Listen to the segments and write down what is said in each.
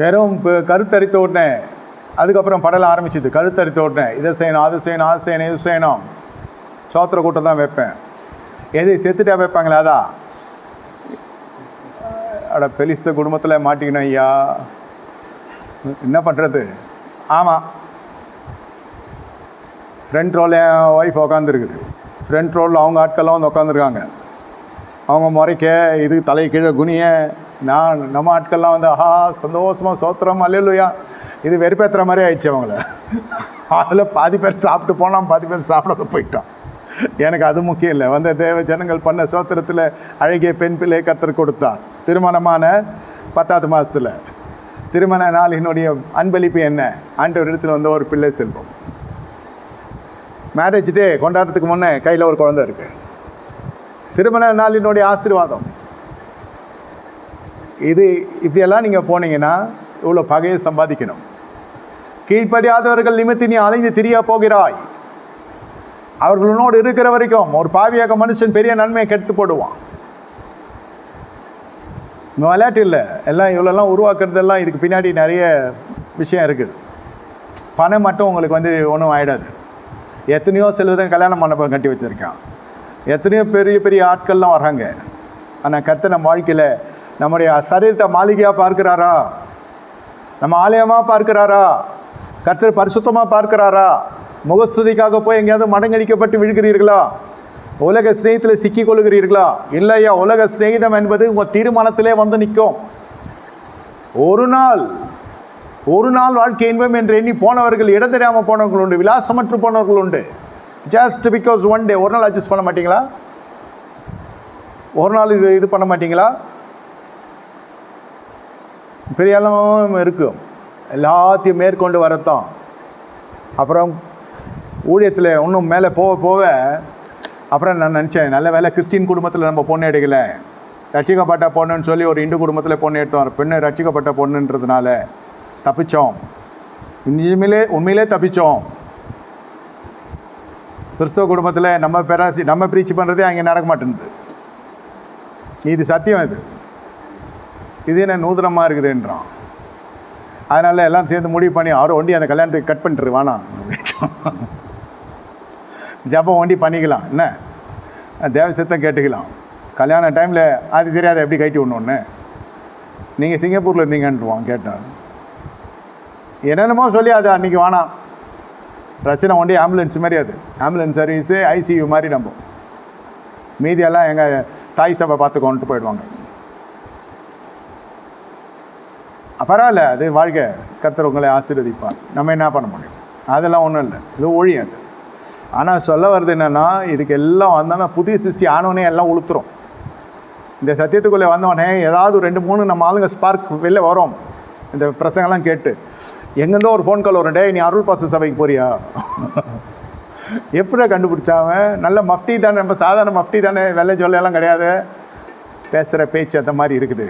வெறும் இப்போ கருத்தரித்த உடனே அதுக்கப்புறம் படல ஆரம்பிச்சிது. கருத்தரித்த உடனே இதை செய்யணும் அது செய்யணும் அது செய்யணும் இது செய்யணும். சோத்திர கூட்டம் தான் வைப்பேன். எது செத்துட்டா வைப்பாங்களே அதான் அட பெலிஸ்த குடும்பத்தில் மாட்டிக்கணும் ஐயா. என்ன பண்ணுறது ஆமாம் ஃப்ரண்ட் ரோல் என் ஒய்ஃப் உக்காந்துருக்குது. ஃப்ரண்ட் ரோலில் அவங்க ஆட்கள்லாம் வந்து உட்காந்துருக்காங்க அவங்க முறைக்க இது தலை கீழே குனிய நான் நம்ம ஆட்கள்லாம் வந்து ஆஹா சந்தோஷமாக சோத்திரம் அல்லையா இது வெறுப்பேற்றுற மாதிரி ஆயிடுச்சு அவங்கள. அதில் பாதி பேர் சாப்பிட்டு போனால் பாதி பேர் சாப்பிடாத போயிட்டோம் எனக்கு அது முக்கியம் இல்லை. வந்த தேவ ஜனங்கள் பண்ண சோத்திரத்தில் அழகிய பெண் பிள்ளை கத்தர் கொடுத்தார். திருமணமான பத்தாவது மாதத்தில் திருமண நாளினுடைய அன்பளிப்பு என்ன? ஆண்டவர் இடத்துல வந்த ஒரு பிள்ளை செல்வம். மேரேஜ் டே கொண்டாடுறதுக்கு முன்னே கையில் ஒரு குழந்தை இருக்குது திருமண நாளினுடைய ஆசீர்வாதம். இது இப்படியெல்லாம் நீங்கள் போனீங்கன்னா இவ்வளோ பகையை சம்பாதிக்கணும். கீழ்ப்படியாதவர்கள் நிமித்தி நீ அலைந்து திரிய போகிறாய். அவர்களோடு இருக்கிற வரைக்கும் ஒரு பாவியாக மனுஷன் பெரிய நன்மையை கெடுத்து போடுவான். இங்கே விளையாட்டு இல்லை. எல்லாம் இவ்வளோலாம் உருவாக்குறதெல்லாம் இதுக்கு பின்னாடி நிறைய விஷயம் இருக்குது. பணம் மட்டும் உங்களுக்கு வந்து ஒன்றும் ஆகிடாது எத்தனையோ செல்வதன் கல்யாண மண்டபம் கட்டி வச்சுருக்கான். எத்தனையோ பெரிய பெரிய ஆட்கள்லாம் வர்றாங்க. ஆனால் கத்தை நம்ம வாழ்க்கையில் நம்முடைய சரீரத்தை மாளிகையாக பார்க்கிறாரா? நம்ம ஆலயமாக பார்க்கிறாரா? கர்த்தர் பரிசுத்தமாக பார்க்கிறாரா? முகஸ்துதிக்காக போய் எங்கேயாவது மடங்கடிக்கப்பட்டு விழுகிறீர்களா? உலக சிநேகத்தில் சிக்கிக் கொள்கிறீர்களா இல்லையா உலக சிநேகிதம் என்பது உங்கள் தீர்மானத்திலே வந்து நிற்கும். ஒரு நாள் ஒரு நாள் வாழ்க்கை இன்பம் என்று எண்ணி போனவர்கள் இடம் தெரியாமல் போனவர்கள் உண்டு விலாசமற்று போனவர்கள் உண்டு. ஜஸ்ட் பிகாஸ் ஒன் டே ஒரு நாள் அட்ஜஸ்ட் பண்ண மாட்டீங்களா? ஒரு நாள் இது இது பண்ண மாட்டீங்களா? பெரிய அளவும் இருக்கும் எல்லாத்தையும் மேற்கொண்டு வரத்தான். அப்புறம் ஊழியத்தில் இன்னும் மேலே போக போக அப்புறம் நான் நினச்சேன் நல்ல வேலை கிறிஸ்டின் குடும்பத்தில் நம்ம பொண்ணு எடுக்கலை. ரட்சிக்கப்பட்ட பொண்ணுன்னு சொல்லி ஒரு இந்து குடும்பத்தில் பொண்ணு எடுத்தோம். பெண்ணு ரட்சிக்கப்பட்ட பொண்ணுன்றதுனால தப்பிச்சோம். உண்மையிலே உண்மையிலே தப்பிச்சோம். கிறிஸ்தவ குடும்பத்தில் நம்ம பேராசி நம்ம பிரீச் பண்ணுறதே அங்கே நடக்க மாட்டேங்குது இது சத்தியம் இது. இது என்ன நூதனமாக இருக்குதுன்றான். அதனால் எல்லாம் சேர்ந்து முடிவு பண்ணி அவரை ஒண்டி அந்த கல்யாணத்துக்கு கட் பண்ணிட்டு வேணாம் ஜபம் ஒண்டி பண்ணிக்கலாம். என்ன? தேவ சித்தம் கேட்டுக்கலாம். கல்யாண டைமில் அது தெரியாத எப்படி கட்டி விடணுன்னு நீங்கள் சிங்கப்பூரில் இருந்தீங்கன்றுவான் கேட்டால் என்னென்னமோ சொல்லி அது அன்றைக்கி வேணாம் பிரச்சனை ஒண்டி ஆம்புலன்ஸ் மாதிரி அது. ஆம்புலன்ஸ் சர்வீஸு ஐசியூ மாதிரி நம்ம. மீதியெல்லாம் எங்கள் தாய் சபை பார்த்துக்கோன்ட்டு போயிடுவாங்க. பரவாயில்ல அது வாழ்க்கை கர்த்தர் உங்களை ஆசீர்வதிப்பார். நம்ம என்ன பண்ண முடியும்? அதெல்லாம் ஒன்றும் இல்லை. இது ஒழியும் அது. ஆனால் சொல்ல வர்றது என்னென்னா இதுக்கு எல்லாம் வந்தோன்னா புதிய சிருஷ்டி ஆனவனே எல்லாம் உளுத்துரும். இந்த சத்தியத்துக்குள்ளே வந்தவொடனே ஏதாவது ஒரு ரெண்டு மூணு நம்ம ஆளுங்க ஸ்பார்க் வெளில வரும். இந்த பிரசங்கெல்லாம் கேட்டு எங்கேருந்தோ ஒரு ஃபோன் கால் வரும். டே நீ அருள் பாச சபைக்கு போறியா? எப்படி கண்டுபிடிச்சாவன் நல்ல மஃப்டி தானே நம்ம சாதாரண மஃப்டி தானே வெள்ளை ஜொல்லையெல்லாம் கிடையாது. பேசுகிற பேச்சு அந்த மாதிரி இருக்குது.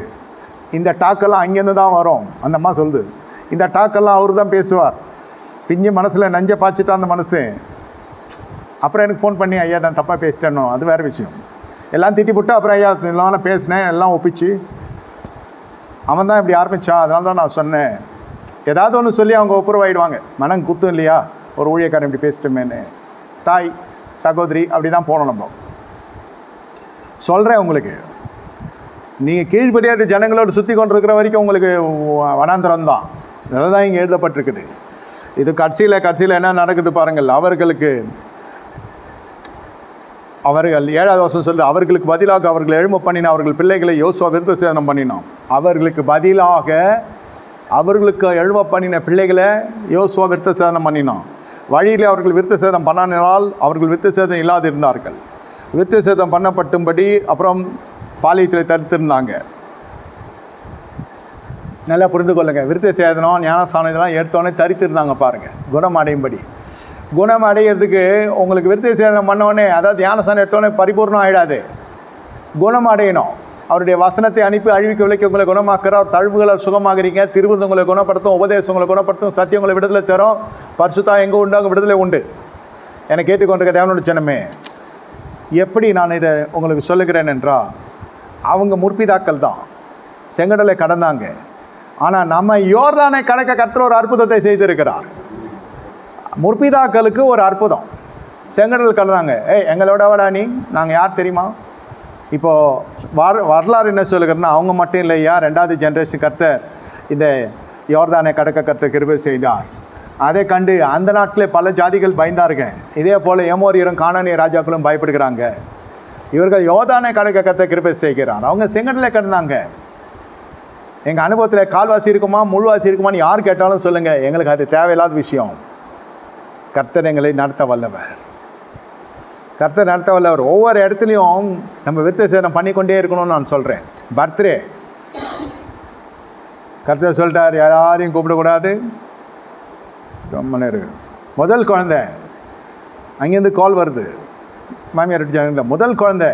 இந்த டாக்கெல்லாம் அங்கேருந்து தான் வரும். அந்த அம்மா சொல்லுது. இந்த டாக்கெல்லாம் அவர் தான் பேசுவார். பிஞ்சு மனசில் நஞ்ச பாய்ச்சிட்டா அந்த மனசு. அப்புறம் எனக்கு ஃபோன் பண்ணி ஐயா நான் தப்பாக பேசிட்டேனோ? அது வேறு விஷயம். எல்லாம் திட்டி போட்டு அப்புறம் ஐயா எல்லாம் பேசினேன். எல்லாம் ஒப்பிச்சு. அவன் தான் இப்படி ஆரம்பித்தான் அதனால தான் நான் சொன்னேன். ஏதாவது ஒன்று சொல்லி அவங்க ஒப்புரவாயிடுவாங்க. மனம் குத்தும் இல்லையா? ஒரு ஊழியக்காரன் இப்படி பேசிட்டோமேன்னு. தாய் சகோதரி அப்படி தான் போனோம் நம்ம. சொல்கிறேன் உங்களுக்கு. நீங்கள் கீழ்ப்படியாத ஜனங்களோடு சுற்றி கொண்டு இருக்கிற வரைக்கும் உங்களுக்கு வனாந்திரம் தான் தான் தான் இங்கே எழுதப்பட்டிருக்குது. இது கடைசியில் கடைசியில் என்ன நடக்குது பாருங்கள். அவர்களுக்கு அவர்கள் ஏழாவது வருஷம் சொல்லுது அவர்களுக்கு பதிலாக அவர்கள் எழும பண்ணின அவர்கள் பிள்ளைகளை யோசுவா விருத்த சேதனம் பண்ணினோம் அவர்களுக்கு பதிலாக அவர்களுக்கு எழும பண்ணின பிள்ளைகளை யோசுவா விருத்த சேதனம் பண்ணினோம் வழியில் அவர்கள் விருத்த சேதம் பண்ணினால் அவர்கள் விருத்த சேதம் இல்லாதிருந்தார்கள். விருத்த சேதம் பண்ணப்பட்டும்படி அப்புறம் பாலியத்தில் தடுத்திருந்தாங்க. நல்லா புரிந்து கொள்ளுங்கள் விருத்த சேதனம் ஞானஸ்தானம் இதெல்லாம் எடுத்தோடனே தரித்திருந்தாங்க பாருங்கள் குணம் அடையும்படி குணம் அடையிறதுக்கு உங்களுக்கு விருத்த சேதனம் பண்ணோடனே அதாவது ஞானஸ்தானம் எடுத்தோடனே பரிபூர்ணம் ஆகிடாது குணம் அடையணும் அவருடைய வசனத்தை அனுப்பி அழிவிக்க விலைக்கு உங்களை குணமாக்குற அவர் தழுவுகளை சுகமாகறீங்க திருவிருந்து உங்களை குணப்படுத்தும் உபதேசம் உங்களை குணப்படுத்தும் சத்தியம் உங்களை விடுதலை தரும் பரிசுத்தா எங்கே உண்டு அங்கே விடுதலை உண்டு. என கேட்டுக்கொண்டிருக்க தேவனோட ஜனமே எப்படி நான் இதை உங்களுக்கு சொல்லுகிறேன் என்றால் அவங்க முற்பிதாக்கள் தான். செங்கடலை கடந்தாங்க. ஆனால் நம்ம யோர்தானை கடக்க கத்துற ஒரு அற்புதத்தை செய்திருக்கிறார். முற்பிதாக்களுக்கு ஒரு அற்புதம். செங்கடல் கடந்தாங்க. ஏய் எங்களோட வாடா நீ? நாங்கள் யார் தெரியுமா? இப்போது வர வரலாறு என்ன சொல்லுகிறேன்னா அவங்க மட்டும் இல்லையா? ரெண்டாவது ஜென்ரேஷன் கத்த இந்த யோர்தானை கடக்க கத்த கிருபை செய்தார். அதை கண்டு அந்த நாட்டில் பல ஜாதிகள் பயந்தாருங்க இதே போல் ஏமோரியரும் காணானிய ராஜாக்களும் பயப்படுகிறாங்க. இவர்கள் யோதானை கடக்க கர்த்தர் கிருபை செய்கிறார். அவங்க செங்கடலில் கடந்தாங்க. எங்கள் அனுபவத்தில் கால்வாசி இருக்குமா முழுவாசி இருக்குமான்னு யார் கேட்டாலும் சொல்லுங்கள் எங்களுக்கு அது தேவையில்லாத விஷயம். கர்த்தர் எங்களை நடத்த வல்லவர். கர்த்தர் நடத்த வல்லவர். ஒவ்வொரு இடத்துலையும் நம்ம விருத்த சேதனம் பண்ணிக்கொண்டே இருக்கணும்னு நான் சொல்கிறேன் பர்த்டே. கர்த்தர் சொல்லிட்டார் யாரையும் கூப்பிடக்கூடாது. ரொம்ப நேரம் முதல் குழந்தை. அங்கேருந்து கால் வருது. மாமியார் அடிச்சாங்க முதல் குழந்தை.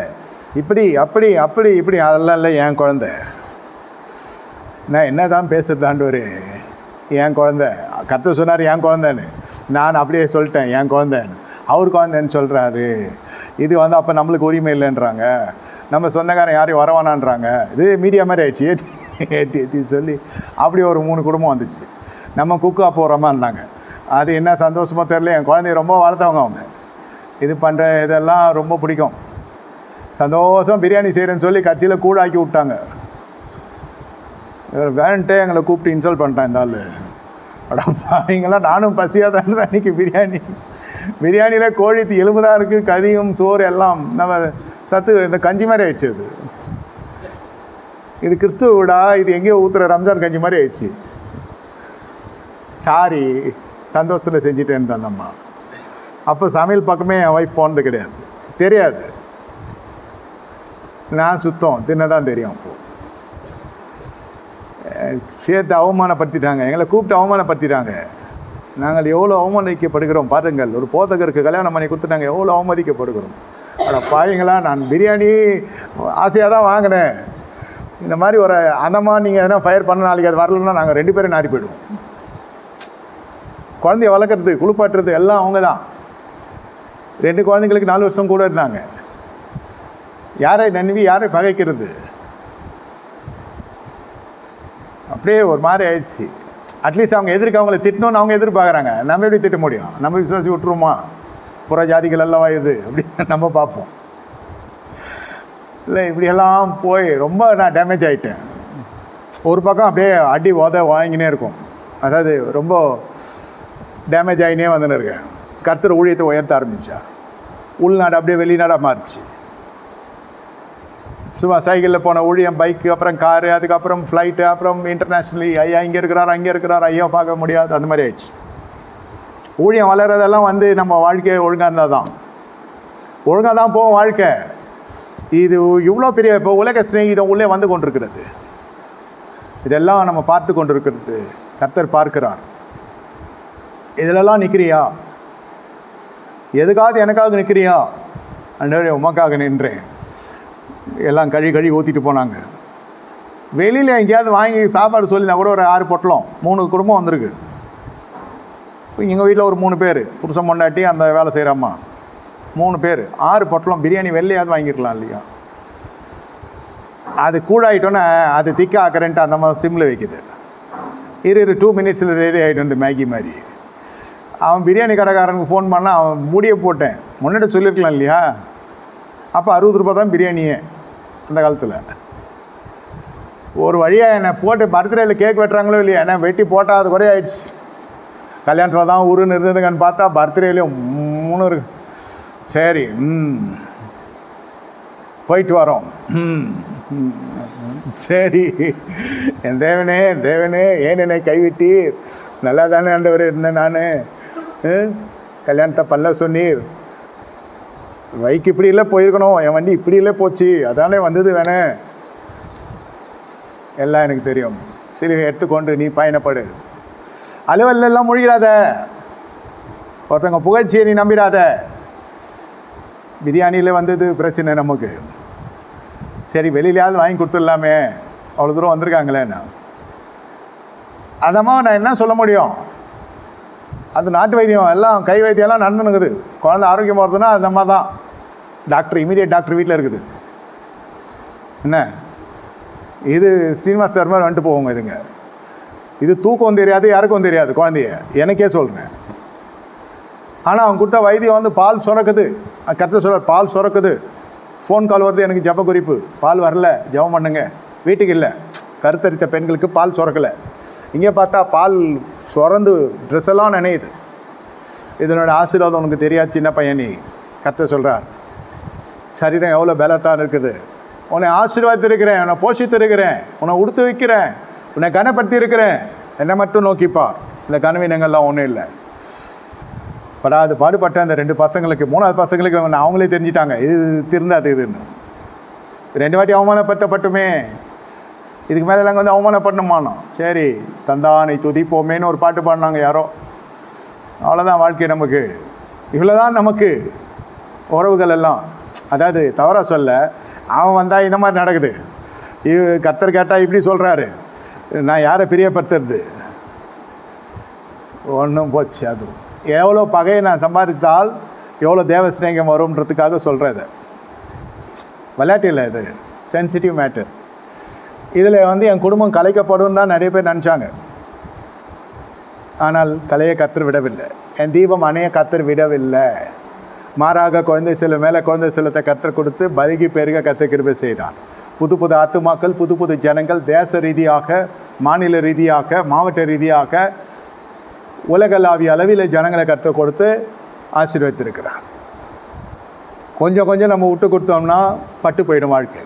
இப்படி அப்படி அப்படி இப்படி அதெல்லாம் இல்லை என் குழந்த. நான் என்ன தான் பேசுறதாண்டு ஒரு என் குழந்த. கத்த சொன்னார் என் குழந்தைன்னு. நான் அப்படியே சொல்லிட்டேன் என் குழந்தைன்னு. அவர் குழந்தைன்னு சொல்கிறாரு இது வந்து அப்போ நம்மளுக்கு உரிமை இல்லைன்றாங்க. நம்ம சொந்தக்காரன் யாரையும் வரவானான்றாங்க இது மீடியா மாதிரி ஆயிடுச்சு. ஏற்றி ஏற்றி ஏற்றி சொல்லி அப்படி ஒரு மூணு குடும்பம் வந்துச்சு. நம்ம குக்கு அப்போ வரமா இருந்தாங்க அது என்ன சந்தோஷமோ தெரில என் குழந்தைய ரொம்ப வளர்த்தவங்க அவங்க. இது பண்ணுற இதெல்லாம் ரொம்ப பிடிக்கும். சந்தோஷம் பிரியாணி செய்கிறேன்னு சொல்லி கடைசியில் கூடாக்கி விட்டாங்க. இவர் வேன்ட்டே எங்களை கூப்பிட்டு இன்சல்ட் பண்ணிட்டான் இந்த ஆள். அடா நானும் பசியாக தான் இருந்தேன் அன்றைக்கி பிரியாணி. பிரியாணியில் கோழி எலும்பு தான் இருக்குது கறியும் சோறு எல்லாம். நம்ம சத்து இந்த கஞ்சி மாதிரி ஆயிடுச்சு அது. இது கிறிஸ்துவ விடா இது எங்கேயோ ஊற்றுற ரம்ஜான் கஞ்சி மாதிரி ஆயிடுச்சு. சாரி சந்தோஷத்தில் செஞ்சுட்டேன்னு தான் அம்மா அப்போ சமையல் பக்கமே என் ஒய்ஃப் போனது கிடையாது. தெரியாது. நான் சுத்தம் தின்னதான் தெரியும் அப்போது சேர்த்து அவமானப்படுத்திட்டாங்க. எங்களை கூப்பிட்டு அவமானப்படுத்திட்டாங்க. நாங்கள் எவ்வளோ அவமானிக்கப்படுகிறோம் பாருங்கள். ஒரு போதகருக்கு கல்யாணம் பண்ணி கொடுத்து நாங்கள் எவ்வளோ அவமதிக்கப்படுகிறோம். ஆனால் பாவீங்களா நான் பிரியாணி ஆசையாக தான் வாங்கினேன். இந்த மாதிரி ஒரு அந்தமா நீங்கள் எதனா ஃபயர் பண்ண நாளைக்கு அது வரலன்னா நாங்கள் ரெண்டு பேரும் நாரி போயிடுவோம். குழந்தைய வளர்க்குறது குளிப்பாட்டுறது எல்லாம் அவங்க தான் ரெண்டு குழந்தைங்களுக்கு நாலு வருஷம் கூட இருந்தாங்க. யாரை நன்வி யாரை பகைக்கிறது? அப்படியே ஒரு மாதிரி ஆயிடுச்சு. அட்லீஸ்ட் அவங்க எதிர்க்க அவங்கள திட்டணும்னு அவங்க எதிர்பார்க்குறாங்க. நம்ம எப்படி திட்ட முடியும்? நம்ம விசுவாசி விட்டுருமா? புற ஜாதிகள் எல்லாம் இது அப்படி நம்ம பார்ப்போம். இல்லை இப்படியெல்லாம் போய் ரொம்ப நான் டேமேஜ் ஆகிட்டேன் ஒரு பக்கம் அப்படியே அடி உத வாங்கினே இருக்கும். அதாவது ரொம்ப டேமேஜ் ஆகினே வந்துன்னு இருக்கேன். கர்த்தர் ஊழியத்தை உயர்த்த ஆரம்பித்தார் உள்நாடு அப்படியே வெளிநாடாக மாறிச்சு. சும்மா சைக்கிளில் போன ஊழியம் பைக்கு அப்புறம் காரு அதுக்கப்புறம் ஃப்ளைட்டு அப்புறம் இன்டர்நேஷ்னலி ஐயா இங்கே இருக்கிறார் அங்கே இருக்கிறார் ஐயா பார்க்க முடியாது அந்த மாதிரி ஆயிடுச்சு. ஊழியம் வளர்கிறதெல்லாம் வந்து நம்ம வாழ்க்கை ஒழுங்காக இருந்தால் தான் ஒழுங்காக தான் போகும் வாழ்க்கை. இது இவ்வளோ பெரிய இப்போ உலக சிநேகிதம் உள்ளே வந்து கொண்டிருக்கிறது. இதெல்லாம் நம்ம பார்த்து கொண்டிருக்கிறது. கர்த்தர் பார்க்கிறார். இதிலெல்லாம் நிற்கிறியா எதுக்காவது எனக்காக நிற்கிறியா அண்டவரே உமக்காக நின்றேன். எல்லாம் கழி கழி ஊற்றிட்டு போனாங்க. வெளியில் எங்கேயாவது வாங்கி சாப்பாடு சொல்லினா கூட ஒரு ஆறு பொட்டலம் மூணு குடும்பம் வந்திருக்கு. எங்கள் வீட்டில் ஒரு மூணு பேர் புருஷன் பொண்டாட்டி அந்த வேலை செய்கிறாம்மா மூணு பேர் ஆறு பொட்டலம் பிரியாணி வெள்ளையாவது வாங்கிருக்கலாம் இல்லையா? அது கூடாயிட்டோன்னே அது திக்க ஆக்கிறேன்ட்டு அந்த மாதிரி சிம்மில் வைக்குது. இரு இரு டூ மினிட்ஸில் ரெடி ஆகிட்டு வந்து மேகி மாதிரி. அவன் பிரியாணி கடைக்காரனுக்கு ஃபோன் பண்ணால் அவன் மூடியே போட்டேன். முன்னாடி சொல்லியிருக்கலாம் இல்லையா? அப்போ அறுபது ரூபா தான் பிரியாணியே அந்த காலத்தில். ஒரு வழியாக என்னை போட்டு பர்த்டேயில் கேக் வெட்டுறாங்களோ இல்லையா என்ன வெட்டி போட்டால் அது குறைய ஆயிடுச்சு. கல்யாணத்தில் தான் உருன்னு இருந்ததுங்கன்னு பார்த்தா பர்த்டேலையும் மூணு இருக்கு. சரி ம். போயிட்டு வரோம். ம். சரி. என் தேவனே என் தேவனே ஏன் என்னை கைவிட்டீர்? நல்லா தானே ஆண்டவர் இருந்தேன் நான். கல்யாணத்தை பண்ணல சொன்னீர். பைக் இப்படி இல்லை போயிருக்கணும். என் வண்டி இப்படி இல்லை போச்சு. அதானே வந்தது வேணே. எல்லாம் எனக்கு தெரியும். சரி எடுத்துக்கொண்டு நீ பயணப்படு. அலுவலெல்லாம் முழுகிறாத முழிகிறாத ஒருத்தவங்க புகழ்ச்சியை நீ நம்பிடாத. பிரியாணியில் வந்தது பிரச்சனை நமக்கு. சரி வெளியிலையாவது வாங்கி கொடுத்துடலாமே. அவ்வளோ தூரம் வந்திருக்காங்களேண்ணா அதமாக நான் என்ன சொல்ல முடியும்? அது நாட்டு வைத்தியம் எல்லாம் கை வைத்தியம்லாம் நடந்துனுக்குது குழந்தை ஆரோக்கியமாக வருதுன்னா அது நம்ம தான். டாக்டர் இமீடியட் டாக்டர் வீட்டில் இருக்குது. என்ன? இது ஸ்ரீனிவாஸ் சார் மாதிரி வந்துட்டு போவோங்க இதுங்க. இது தூக்கம் தெரியாது யாருக்கும் தெரியாது குழந்தைய. எனக்கே சொல்கிறேன் ஆனால் அவன் கொடுத்த வைத்தியம் வந்து பால் சுரக்குது. கருத்து சொல்ல பால் சுரக்குது. ஃபோன் கால் வருது எனக்கு ஜப குறிப்பு பால் வரல ஜெபம் பண்ணுங்க. வீட்டுக்கு இல்லை. கருத்தரித்த பெண்களுக்கு பால் சுரக்கலை. இங்கே பார்த்தா பால் சுரந்து ட்ரெஸ் எல்லாம் நினையுது. இதனோட ஆசீர்வாதம் உனக்கு தெரியாது சின்ன பையன் நீ. கத்த சொல்கிறார் சரீரம் எவ்வளோ பலத்தான் இருக்குது. உன்னை ஆசீர்வாதித்திருக்கிறேன் உன்னை போஷித்திருக்கிறேன் உன்னை உடுத்து வைக்கிறேன் உன்னை கனப்படுத்தி இருக்கிறேன் என்னை மட்டும் நோக்கிப்பார் இந்த கனவீனங்கள்லாம் ஒன்றும் இல்லை. படாது பாடுபட்ட அந்த ரெண்டு பசங்களுக்கு மூணாவது பசங்களுக்கு அவன் அவங்களே தெரிஞ்சிட்டாங்க. இது திருந்தாது இதுன்னு. ரெண்டு வாட்டி அவமானப்படுத்தப்பட்டுமே. இதுக்கு மேலே நாங்கள் வந்து அவமானப்படணுமானோம் சரி தந்தானை துதிப்போமேன்னு ஒரு பாட்டு பாடினாங்க யாரோ. அவ்வளோதான் வாழ்க்கை நமக்கு. இவ்வளோதான் நமக்கு உறவுகள் எல்லாம். அதாவது தவறாக சொல்ல அவன் வந்தால் இந்த மாதிரி நடக்குது. இவ் கத்தர் கேட்டால் இப்படி சொல்கிறாரு நான் யாரை பிரியப்படுத்துறது? ஒன்றும் போச்சு அதுவும். எவ்வளோ பகையை நான் சம்பாதித்தால் எவ்வளோ தேவஸ்நேகம் வரும்ன்றதுக்காக சொல்கிறேன் இதை விளையாட்டு இல்லை இது. சென்சிட்டிவ் மேட்டர் இதில் வந்து என் குடும்பம் கலைக்கப்படும் தான் நிறைய பேர் நினச்சாங்க. ஆனால் கலையை கத்தர் விடவில்லை. என் தீபம் அணைய கத்தர் விடவில்லை. மாறாக குழந்தை சில மேலே குழந்தை சிலத்தை கத்தர் கொடுத்து பருகி பெருக கத்த கிருபை செய்தார். புது புது ஆத்துமாக்கள் புது புது ஜனங்கள் தேச ரீதியாக மாநில ரீதியாக மாவட்ட ரீதியாக உலகளாவிய அளவில் ஜனங்களை கற்றுக் கொடுத்து ஆசீர்வதித்திருக்கிறார். கொஞ்சம் கொஞ்சம் நம்ம விட்டு கொடுத்தோம்னா பட்டு போயிடும் வாழ்க்கை.